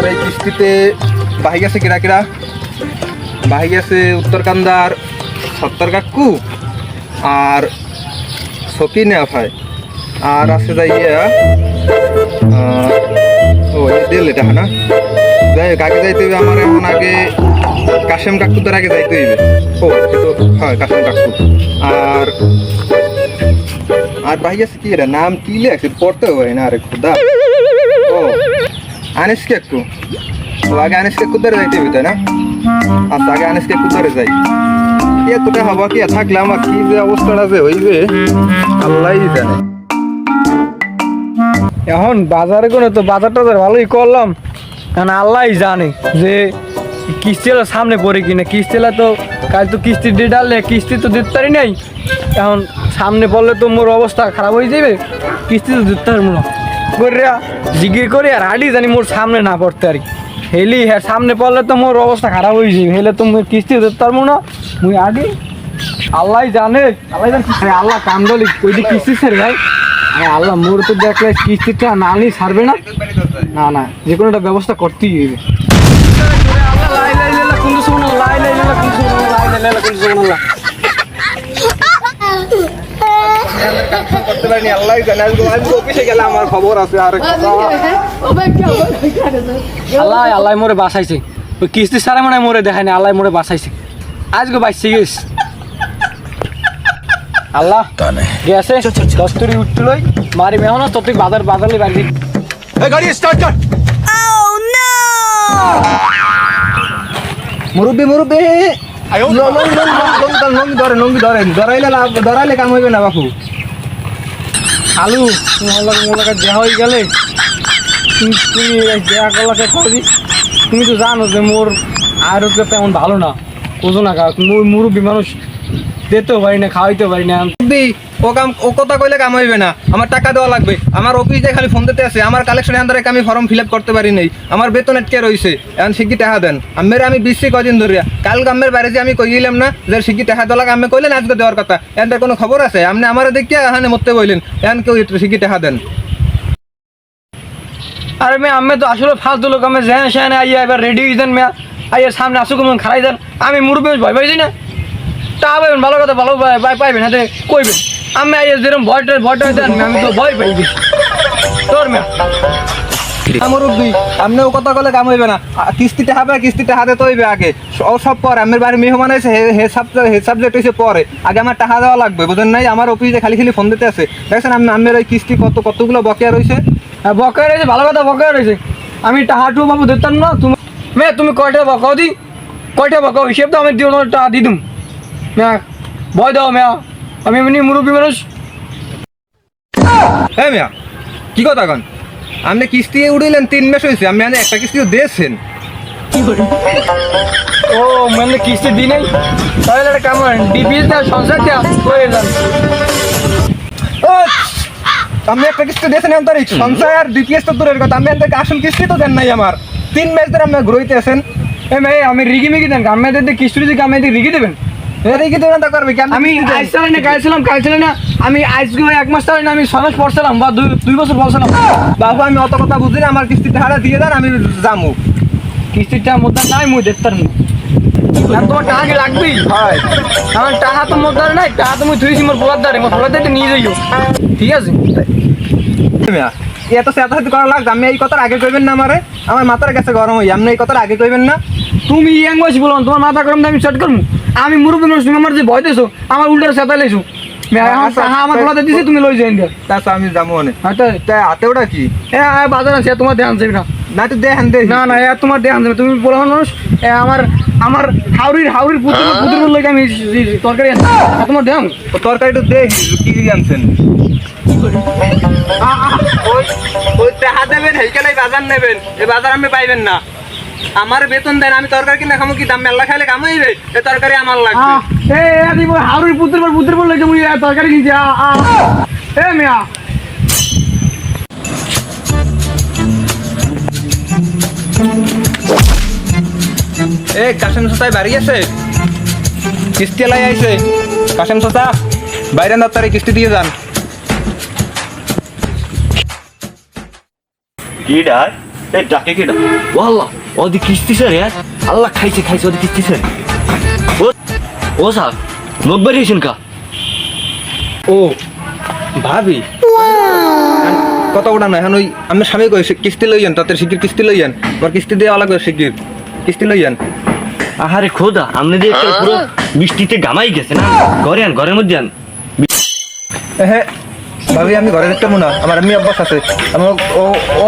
আমার এই কিস্তিতে বাহি গেছে কিরা কিরা বাহি গেছে উত্তরকান্দার সত্তর কাকু আর সকি নেফাই আর আছে যাই ও দিল এটা না? যাই হোক, আগে যাইতে হবে আমার, এখন আগে কাশেম কাকুদের আগে যাইতে হইবে। ও তো, হয়, কাশেম কাকু। আর আর ভাই আছে কি এটা? নাম কি লেখছে? পড়তে হয় না আরে খুদা। ও আনিস কাকু ও আগে আনিস কাকু ধরে যাইতে হবে তাই না? আচ্ছা আগে আনিস কাকু ধরে যাই। এতটা হবা, কি থাকলে আমার কি যে অবস্থাটা যে হইবে আল্লাহই জানে। এখন বাজারে কোনো তো বাজার টাজার ভালোই করলাম। এখন আল্লাহই জানে যে কিস্তিলা সামনে পড়ে কিনা। কিস্তিলা তো কাল তো কিস্তি দিয়ে ডাললে কিস্তি তো দিতে পারি নাই। এখন সামনে পড়লে তো মোর অবস্থা খারাপ হয়ে যাবে কিস্তি তো দিতে পারব না। করিয়া জিজ্ঞেস করি আর হাডি জানি মোর সামনে না পড়তে আর কি হেলি হ্যাঁ সামনে পড়লে তো মোর অবস্থা খারাপ হয়ে হেলে তো মোর কিস্তি দিতে পারব না মুই আগে আল্লাহ জানে আল্লাহ জানে আল্লাহ কামদলি ওই যে কিস্তি স্যার ভাই আল্লাহ মোর তো দেখলে কিস্তিটা না নিয়ে ছাড়বে না না না যে কোনো একটা ব্যবস্থা করতেই হবে করতে পারিনি আল্লাহই জানে। আজকে আজকে অফিসে গেলে আমার খবর আছে আর আল্লাহ আল্লাহ মোরে বাঁচাইছে। ওই কিস্তি সারা মানে মোরে দেখায় না আল্লাহ মোরে বাঁচাইছে। আজকে বাইসে গেছ আল্লাহ গেছে দশ তুরি উঠতে লই মারি মেহনত তো তুই বাজার বাজারলে বাড়ি গাড়ি স্টার্ট কর মুরব্বি মুরব্বি। নঙ্গি ধরে নঙ্গি ধরেন ধরাইলে লাভ ধরাইলে কাম হইবে না বাপু। আলু তোমার মোর দেহা হয়ে গেলে তুমি তুমি দেহা করলাকে করবি তুমি তো জানো যে মোর আরোগ্য তেমন ভালো না ওজন না মুরব্বী মানুষ। দিতেও পারি না খাওয়াইতেও পারি না। ও কাম ও কথা কইলে কাম হইবে না। আমার টাকা দেওয়া লাগবে। আমার অফিসে খালি ফোন দিতে আছে। আমার কালেকশন আন্দারে আমি ফর্ম ফিল আপ করতে পারি নাই। আমার বেতন এটকে রইছে। এখন শিখি টাকা দেন। আমের আমি বিশি কদিন ধরিয়া। কাল আমের বাইরে যে আমি কইলাম না যে শিখি টাকা দেওয়া লাগে আমি কইলেন আজকে দেওয়ার কথা। কোনো খবর আছে? আপনি আমার দেখিয়া এখানে মরতে বললেন এখন কেউ শিখি টাকা দেন। আরে মেয়ে আমি তো আসলে ফালতু লোক। আমি জ্যান শ্যান আইয়া এবার রেডি হয়ে যান মেয়া। আইয়া সামনে আসুক মন খারাই যান। আমি ভয় পাইছি না। তা পাইবেন ভালো কথা, ভালো পাই- পাই- পাইবেন, হাতে কইবেন। আমি আইয়া যেরকম ভয়টা ভয়টা দেন, আমি তো ভয় পাই। তোর মেয়া। আমার উদ্বি আপনি ও কথা কলে কাম হইবে না। কিস্তিতে হবে, কিস্তিতে হাতে তো হইবে আগে। ও সব পরে, আমার বাড়ি মেহমান আছে হে সাবজেক্ট হে সাবজেক্ট হইছে পরে। আগে আমার টাকা দেওয়া লাগবে, বুঝেন নাই? আমার অফিসে খালি খালি ফোন দিতে আছে। দেখছেন আমি, আমার ওই কিস্তি কত, কতগুলো বকেয়া রয়েছে হ্যাঁ বকায় রয়েছে ভালো কথা, বকেয়া রয়েছে আমি টাহাটু বাবু দিতাম না, তুমি মেয়ে, তুমি কয়টা বকাও দি? কয়টা বকাও? হিসেব তো আমি দিও টাকা দি দিম। মেয়া ভয় দাও মেয়া। আমি এমনি মুরব্বী মানুষ। হ্যাঁ মিয়া কি কথা কন? আপনি কিস্তি উড়িলেন তিন মাস হয়েছে আমি মানে একটা কিস্তিও দিয়েছেন। ও মানে কিস্তি দি নাই? তাহলে একটা কাম করেন ডিপিএস দেওয়া সংসার দেওয়া করে এলাম আপনি একটা কিস্তি দিয়েছেন এখন তারিখ। সংসার আর ডিপিএস তো দূরের কথা। আমি আপনাকে আসল কিস্তি তো দেন নাই আমার। তিন মাস ধরে আপনি ঘুরইতে আছেন। এ মেয়ে আমি রিগি মিগি দেন। দিয়ে কিস্তি আমি রিগি দেবেন আমি আইস চালাই না কাল ছিলাম না। আমি এক মাস আমি পড়ছিলাম বা দুই বছর পড়ছিলাম। বাবু আমি অত কথা বুঝি না আমার দিয়ে দেন আমি যামু। কিস্তিটা মোদ্দা নাই মুই দেখতাম না আর তোমার টাকা কি লাগবেই হয় আমার টাকা তো মোর দ্বারা নাই টাকা তো মুই ধুইছি মোর পোলার দ্বারে মোর পোলার দ্বারে নিয়ে যাইও। ঠিক আছে? এত করা আমি এই কথার আগে কইবেন না আমারে। আমার মাথার কাছে গরম হই আপনি এই কথার আগে কইবেন না। তুমি ইয়াং বয়স বলো তোমার মাথা গরম আমি শর্ট করব আমি মুরব্বী মানুষ তুমি আমার যে ভয় দিছো আমার উল্টার সাথে লাইছো। টাকা আমার পোলাতে দিছি তুমি লই যাই তাছাড়া আমি যাব অনেক হাতে তাই হাতে ওটা কি? এ এ, বাজার আছে তোমার ধ্যান যাবে না না তো দেখেন দে না না এ তোমার ধ্যান যাবে তুমি বলো মানুষ এ, আমার আমার হাউরির হাউরির পুতুল পুতুল বললে আমি তরকারি আছে এ, তোমার ধ্যান ও তরকারিটা দেখ কি কি আনছেন ওই ওই টাকা দেবেন হেইকালাই বাজার নেবেন। বাজার আমি পাইবেন না। আমার বেতন দেন আমি তরকারি কিনে খামো কি? দাম মেলা খাইলে কাম হইবে এই তরকারি আমার লাগবে। এ এ, দিব হাউরির পুতুল পুতুল বললে তুমি এ, তরকারি কিনছি আ, আ, এ মিয়া। এ কাশেম চাচাই বাড়ি আছে? কিস্তি লাই আইছে। কাশেম চাচা বাইরে দপ্তরে কিস্তি দিয়ে যান। কি ডাক? এ ডাকে কেডা ওয়াল্লাহ। ওদি কিস্তি স্যার হ্যাঁ? আল্লাহ খাইছে খাইছে ওদি কিস্তি স্যার। ও ও স্যার নোট বাড়িয়েছেন কা? ও ভাবি। কত ওটা নয় এখন ওই আমি স্বামী কই? কিস্তি লইয়েন তাদের শিগগির কিস্তি লইয়েন আমার কিস্তি দেওয়া লাগবে শিগগির। কিস্তি লইয়েন আহারে খোদা আপনি দিয়ে একটা পুরো বৃষ্টিতে গামাই গেছে না? ঘরে আন ঘরের মধ্যে আন। হ্যাঁ ভাবি আমি ঘরে দেখতে না আমার এমনি অভ্যাস আছে। আমার ও ও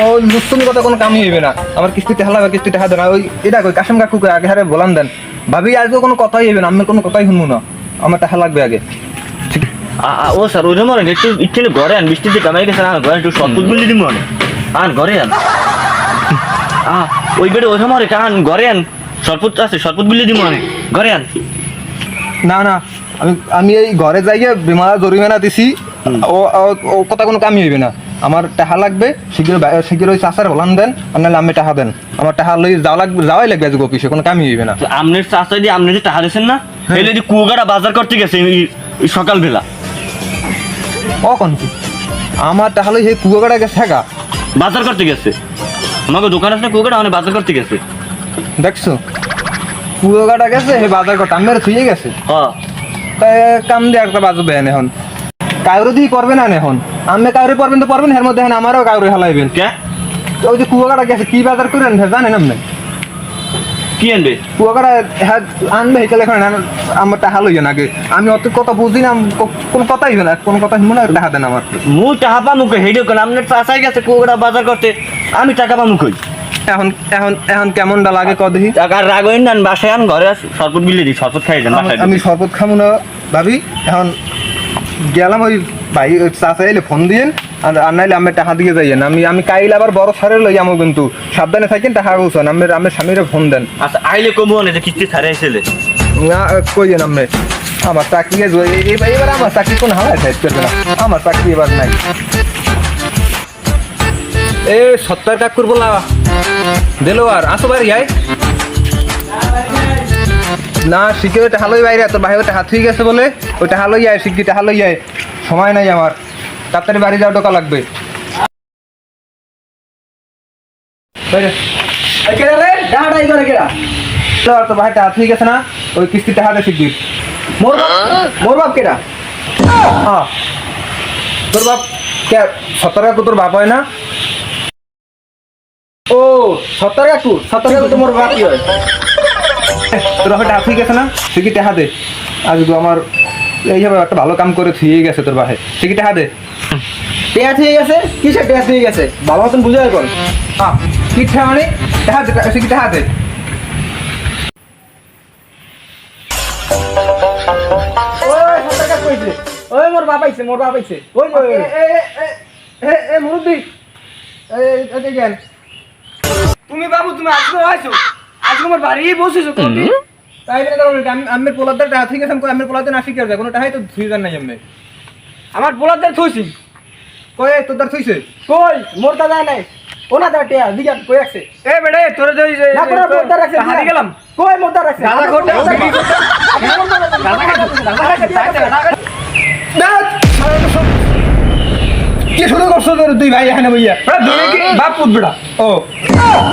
কথা কোনো কামই হইবে না। আমার কিস্তিতে হালাবে কিস্তিতে হাতে না ওই এটা কই কাশেম কাকু কই আগে হারে বলান দেন। ভাবি আজকে কোনো কথাই হইবে না। আমি কোনো কথাই শুনব না। আমার টাকা লাগবে আগে। ও স্যার ওই মনে একটু ইচ্ছে ঘরে আন বৃষ্টিতে গামাই গেছে না ঘরে একটু সৎপুত বলে দিব আন ঘরে আন। ওই বেড়ে ওই মরে কান ঘরে আন। সরপুত আছে সরপুত বলে দিব ঘরে আন। না না। আমি আমি এই ঘরে যাইয়ে বিমালা জরিমানা দিছি। ও ও- কথা কোনো কামই হইবে না। আমার টাকা লাগবে শীঘ্র শীঘ্র ওই চাষার বলান দেন আর নাহলে আমি টাকা দেন। আমার টাকা লই যাওয়া লাগবে যাওয়াই লাগবে আজকে অফিসে কোনো কামই হইবে না। তো আপনার চাষা দিয়ে আপনি যে টাকা দিয়েছেন না এলে যে কুয়াকাটা বাজার করতে গেছে এই- এই সকালবেলা। ও কোন কি? আমার লই সেই কুয়াকাটা গেছে থাকা বাজার করতে গেছে। আমাকে দোকান আছে কুয়াকাটা মানে বাজার করতে গেছে। দেখছ? কুয়াকাটা গেছে হে বাজার করতে আমি থুয়ে গেছে। হ্যাঁ তাই কাম দিয়ে একটা বাজবে এনে এখন। কাউরে দিয়ে করবে না এখন। আমি কাউরে পারবেন তো পারবেন এর মধ্যে এখন আমারও কাউরে হালাইবেন। কে? ওই যে কুয়াকাটা গেছে কি বাজার করেন জানেন আপনি কি আনবে? কুয়াকাটা হ্যাঁ আনবে হেকেল এখন আন- আমার টাকা লইয়েন আগে। আমি অত কথা বুঝি না কোন কথাই না কোনো কথা শুনব না টাকা দেন আমার। মু টাকা পামু কই? হেডিও কেন আপনার চাষাই গেছে কুয়াকাটা বাজার করতে। আমি টাকা পামু কই? এখন এখন এখন কেমনটা লাগে ক দেখি। টাকার রাগ হইন না বাসায় আন ঘরে শরবত বিলে দিই শরবত খাই যান আমি- শরবত খাব না ভাবি। এখন গেলাম ওই ভাই ওই চাষা এলে ফোন দিয়েন আর আর নাইলে আমি টাকা দিয়ে যাইয়েন। আমি আমি কাইলে আবার বড় সারে লই আমো কিন্তু। সাবধানে থাকেন টাকা বলছেন আমি আমি স্বামীরে ফোন দেন। আচ্ছা আইলে কমু না যে কিস্তি ছাড়ে আইছিলে না কইয়েন আপনি আমার চাকরি এবার আমার চাকরি কোন হাওয়ায় সাইজ করবে না। আমার চাকরি এবার নাই। এ সত্তর কাকুর বলা দিলো আর আসো বাড়ি আয়। না, শিখে ওটা হালোই বাইরে, তোর ভাই ওটা হাত হয়ে গেছে বলে ওটা হালোই আয় শিখি হালোই আয়। সময় নাই আমার। তাড়াতাড়ি বাড়ি যাও টোকা লাগবে। হাত না? কিস্তিটা মোর বাপ? হ্যাঁ। বাপ কে না? ও তোর হাত হয়ে গেছে না? তুই কি টাকা দে। আজ আমার এইভাবে একটা ভালো কাম করে থুয়ে গেছে তোর বাহে তুই কি টাকা দে। পেঁয়াজ হয়ে গেছে? কিসের পেঁয়াজ হয়ে গেছে? ভালো মতন বুঝে এখন। হ্যাঁ কি টাকা মানে? টাকা দে তুই কি টাকা দে। ওই মোর বাপ আইছে মোর বাপ আইছে। ওই। এ এ এ এ মুরব্বি। এই এই তুমি বাবু তুমি আজকে আইছো আমার বাড়ি বসেছো কোনটি তাই না কারণ আমি পোলাদার টাকা ঠিক আছে আমি পোলাদার না শিখে কোনো টাকাই তো থুই নাই আমি আমার পোলাদের থইছি কই তোর দার থুইছে কই মোর দাদা নাই ওনা দা টিয়া দিগান কই আছে এ বেড়ে তোরে যে না করে মোর দা রাখছে হারিয়ে গেলাম কই মোর দা রাখছে দাদা ঘরটা বিক্রি করতে কি শুরু করছ তোর দুই ভাই এখানে বইয়া? বাপ পুত বেড়া ও।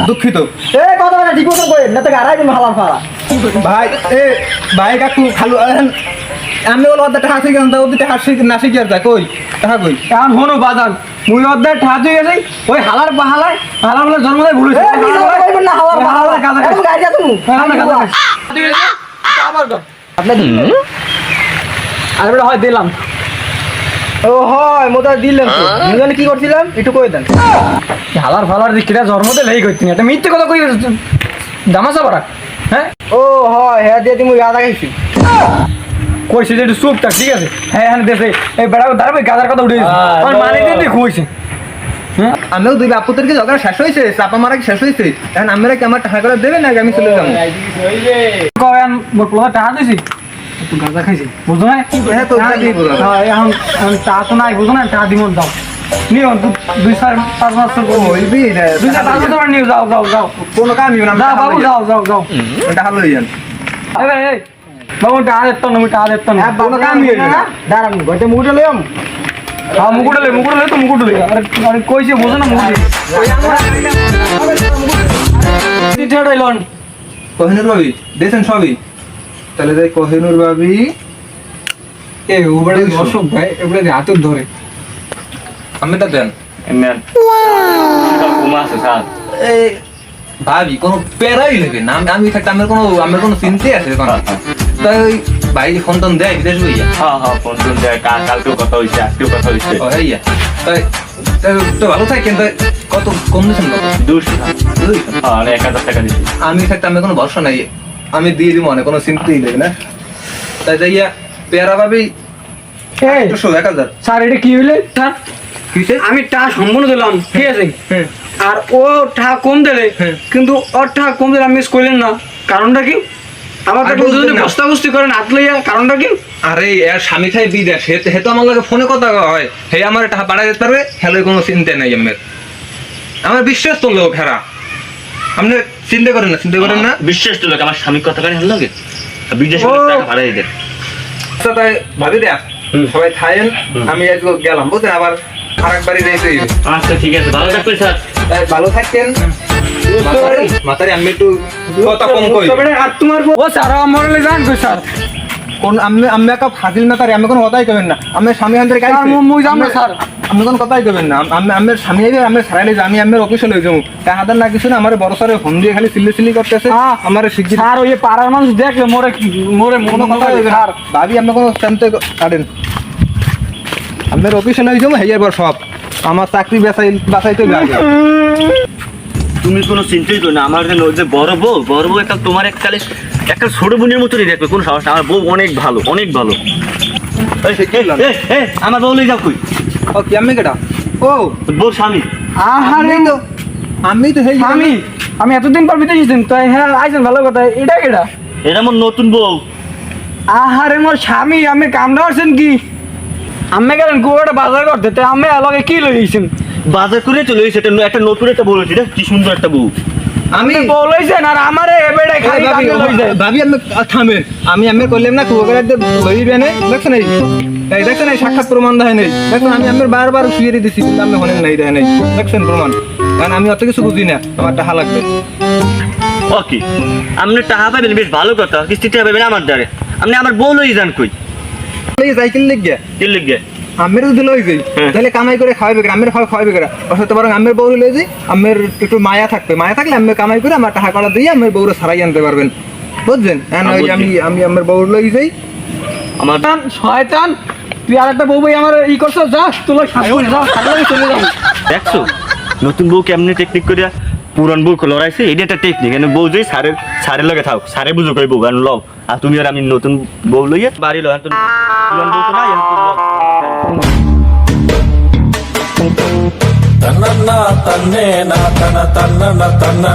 দুঃখিত। এ কথা না ঠিক মতন কই? না তো আড়াই দিন হালার ফালা ভাই এ ভাই কাকু খালু আমি ওর অর্ধেক টাকা শিখে তা ওদের টাকা শিখে না শিখে যায় কই? টাকা কই? এখন হনো বাজান মুই ঠাজ হয়ে গেছে ওই হালার পাহালায় হালার বলে জন্ম দেয় ভুল হয়েছে। না হালার পাহালায়। কাজা গাড়ি যা তুমি কাজা খাইছে আবার গো আপনার আরে হয় দিলাম। ও হয় মোটা দিলাম তো আমি জানি কি করছিলাম? একটু কই দেন। হালার ফালার দিকিরা জন্মতে লেই করছি এটা মিথ্যে কথা কই দামাসা পারা হ্যাঁ? ও হয় হ্যাঁ দিয়ে তুমি গাদা খাইছি। কইছে যে একটু চুপটা ঠিক আছে? হ্যাঁ হ্যাঁ দেশে এই বেড়া দাঁড়াবে গাদার কথা উঠে গেছে আমার মানে দিয়ে খুঁজছে। আমিও দুই বাপুদেরকে ঝগড়া শেষ হয়েছে চাপা মারা শেষ হয়েছে এখন আমরা কি আমার টাকা করে দেবে না আমি চলে যাব? কয়ান মোর টাকা দিছি? গাঁজা খাইছি। বুঝো না? হ্যাঁ, বুঝলাম? হ্যাঁ, এখন টাকা তো নাই বুঝো না? টাকা দিব দাও নিও দুই চার পাঁচ বছর ওই দুই চার পাঁচ বছর নিও যাও যাও যাও। কোনো কাম না যাও বাবু যাও যাও যাও। টাকা লই যান এই এই বাবু টাকা দেখতো না টাকা দেখতো না কোনো কামই হইবে না। দাঁড়ান ঘরতে মুকুটে লইম হ্যাঁ মুকুটে লই মুকুটে লই তো মুকুটে লই। আরে আরে কইছে বুঝো না মুকুটে ছেড়ে লন কোহিনুর ভাবি দিয়েছেন সবই? তাহলে যাই কোহিনুর ভাবি? এ ওবারে অশোক ভাই এবারে হাতে ধরে। আমিটা দেন। নেন। ঘুমা স্যার। ভাবি কোনো প্যারাই না। আমি- আমি থাকতে আমার কোনো আমার কোনো চিন্তে আছে কোনো তাই ভাই ফোন টোন দেয় বিদেশ বইয়া হ্যাঁ হ্যাঁ ফোন টোন দেয় কাল কালকেও কথা হয়েছে আজকেও কথা হয়েছে ও হইয়া। তাই তাই তো ভালো থাকেন তাই কত কম দিয়েছেন কত? দুশো দুইশো। হ্যাঁ এক হাজার টাকা দিচ্ছি আমি থাকতে আমার কোনো ভরসা নাই। আমি দিয়ে দিব মনে কোনো চিন্তাই নেবে না? তাই যাইয়া পেয়ারা ভাবি এই একশো এক হাজার। স্যার এটা কি হইলে? স্যার আমি টা সম্পূর্ণ দিলাম ঠিক আছে? হ্যাঁ। আর ও টা কম দিলে হ্যাঁ। কিন্তু ওর টা কম দিলে আমি মিস করলেন না। কারণটা কি? আর যদি বস্তা বস্তি করেন হাত লইয়া কারণটা কি? আরে এর স্বামী খাই বিদেশ হে হে তো আমার লাগে ফোনে কথা হয় হে আমার টাকা পাঠাই দিতে পারবে হ্যালো কোনো চিন্তা নাই আমার। আমার বিশ্বাস তো লোক হেরা। আপনি চিন্তা করেন না চিন্তা করেন না। বিশ্বাস তো লোক আমার স্বামীর কথা কানে ভালো লাগে বিদেশে। টাকা দেন। আচ্ছা তাই ভাবি দেয়া। সবাই খায়েন আমি আজকে গেলাম বুঝলেন আবার আর একবারই রেখে আচ্ছা ঠিক আছে ভালো থাকবেন স্যার। ভালো থাকেন মাতারি। আমি একটু কথা কম কই। আর তোমার ও স্যার কই স্যার। কোন আমি আমি একটা ফাজিল না তারি আমি কোনো কথাই কবেন না। আমি স্বামী আনতে গাইছে। স্যার, মুই যাম না, স্যার। আমি কোনো কথাই কবেন না। আমি আমি স্বামী আইবে আমি সারাই লই আমি আমার অফিসে লই যাব। তা হাদার না কিছু না আমার বড় স্যারে ফোন দিয়ে খালি সিলি সিলি করতেছে। আমার শিগগির স্যার ওই পাড়ার মানুষ দেখলে মোরে মোরে কোনো মনে কথা স্যার ভাবি আমি কোনো চিন্তা কাটেন। আমার অফিসে লই যাব হেয়ার পর সব। আমার চাকরি বাঁচাই বাঁচাইতে আগে। তুমি কোনো চিন্তাই করো না আমার যে যে বড় বউ বড় বউ একটা তোমার এককালে একটা ছোট বোনের মতনই দেখবে কোনো সমস্যা। আমার বউ অনেক ভালো অনেক ভালো। আমার বউ লই যাও কই? ও কি আমি কেটা ও। বউ স্বামী। আহারে। তো আমি তো হেই আমি আমি এতদিন পর বিদেশ দিন তাই হ্যাঁ আইছেন ভালো কথা। এটা কেটা এটা আমার নতুন বউ। আহারে মোর স্বামী আমি কামটা করছেন কি? আমি গেলেন গোয়াটা বাজার করতে তাই আমি আলাকে কি লইছেন বাজার করে চলে এসেছে একটা একটা নতুন একটা বউ হয়েছে কি সুন্দর একটা বউ। আমি বলেছেন আর আমারে এবারে খালি ভাবি কামে ভাবি আমি থামেন আমি আমি করলাম না কুয়াকার লইবে না দেখছেন এই সাক্ষাৎ প্রমাণ দেয় নেই। দেখুন আমি আমার বারবার শুয়ে কিন্তু হলেন নাই দেয় নাই। দেখছেন প্রমাণ? কারণ আমি অত কিছু বুঝি না আমার টাকা লাগবে। ওকে আপনি টাকা পাবেন বেশ ভালো কথা। কিস্তিতে পাবেন আমার দ্বারে। আপনি আমার বউ লই যান কই? এই সাইকেল লিখ গিয়া? কি লিখবে আমের যদি লই যাই হ্যাঁ। তাহলে কামাই করে খাওয়াবে করে? আমের খাওয়া খাওয়াবে করে? অথচ বরং আমের বউ লই যাই আমের একটু মায়া থাকবে। মায়া থাকলে আমি কামাই করে আমার টাকা দিয়ে আমের বউরে সারাই আনতে পারবেন। বুঝছেন? হ্যাঁ হ্যাঁ, আমি আমি আমার বউ লই যাই। আমার শয়তান! তুই আর একটা বউ ভাই আমার ই করছ যাস তোলা দেখছ? নতুন বউ কেমনে টেকনিক করিয়া পুরন বউ লড়াইছে? এটা একটা টেকনিক এনে বউ যদি সারের সারের লগে থাক সারে বুঝো কই বউ লও। আর তুমি আর আমি নতুন বউ লইয়া বাড়ি লও তুমি পুরন বউ তো না తన్న తన్నే నా తన తన్న తన్న